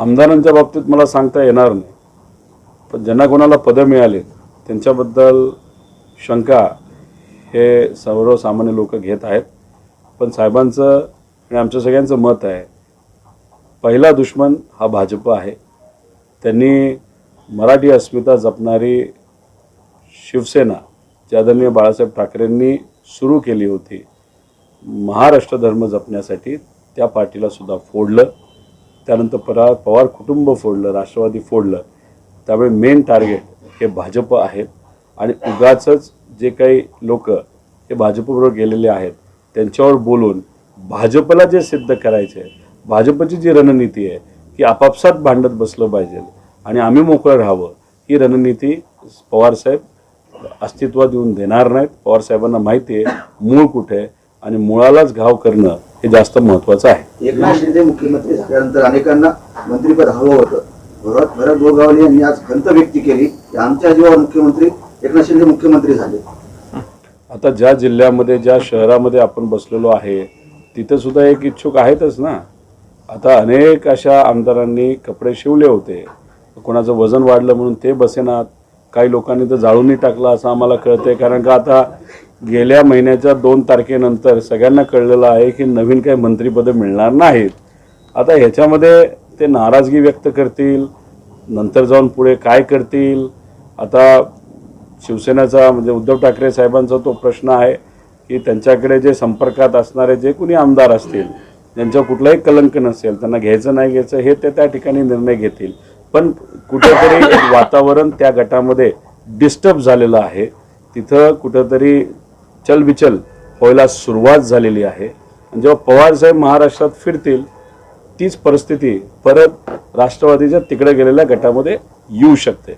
आमदारांच्या बाबतीत मला सांगता येणार नाही. पण ज्यांना कोणाला पदं मिळाली त्यांच्याबद्दल शंका हे सर्वसामान्य लोक घेत आहेत. पण साहेबांचं आणि आमच्या सगळ्यांचं मत आहे पहिला दुश्मन हा भाजप आहे. त्यांनी मराठी अस्मिता जपणारी शिवसेना जी आदरणीय बाळासाहेब ठाकरेंनी सुरू केली होती महाराष्ट्र धर्म जपण्यासाठी त्या पार्टीला सुद्धा फोडलं. त्यानंतर परा पवार कुटुंब फोडलं राष्ट्रवादी फोडलं. त्यामुळे मेन टार्गेट हे भाजप आहेत आणि उगाचंच जे काही लोक हे भाजपबरोबर गेलेले आहेत त्यांच्यावर बोलून भाजपला जे सिद्ध करायचे आहे भाजपची जी रणनीती आहे की आपापसात भांडत बसलं पाहिजे. आणि आम्ही मोकळं राहावं. ही रणनीती पवारसाहेब अस्तित्वात येऊन देणार नाहीत. पवारसाहेबांना माहिती आहे मूळ कुठे आहे आणि मुळालाच घाव करणं हे जास्त महत्त्वाचं आहे. एकनाथ शिंदे मुख्यमंत्री झाल्यानंतर अनेकांना मंत्रीपद हवं होतं. भरत भरत गोगावले यांनी आज खंत व्यक्त केली. की आमच्या जीवावर मुख्यमंत्री एकनाथ शिंदे मुख्यमंत्री झाले. आता ज्या जिल्ह्यामध्ये ज्या शहरामध्ये आपण बसलेलो आहे तिथं सुद्धा एक इच्छुक आहेतच ना? आता अनेक अशा आमदारांनी कपडे शिवले होते. कोणाचं वजन वाढलं म्हणून ते बसेनात. काही लोकांनी तर जाळूनही टाकलं असं आम्हाला कळतंय. कारण का आता गेल्या महिन्याच्या दोन तारखेनंतर सगळ्यांना कळलेलं आहे की नवीन काही मंत्रिपदं मिळणार नाहीत. आता ह्याच्यामध्ये ते नाराजगी व्यक्त करतील नंतर जाऊन पुढे काय करतील? आता शिवसेनेचा म्हणजे उद्धव ठाकरे साहेबांचा तो प्रश्न आहे की त्यांच्याकडे जे संपर्कात असणारे जे कुणी आमदार असतील ज्यांच्या कुठलाही कलंक नसेल त्यांना घ्यायचं नाही घ्यायचं हे ते त्या ठिकाणी निर्णय घेतील. पण कुठेतरी वातावरण त्या गटामध्ये डिस्टर्ब झालेलं आहे. तिथं कुठंतरी चलबिचल व्हायला सुरुवात झालेली आहे. आणि जेव्हा पवारसाहेब महाराष्ट्रात फिरतील तीच परिस्थिती परत राष्ट्रवादीच्या तिकडे गेलेल्या गटामध्ये येऊ शकते.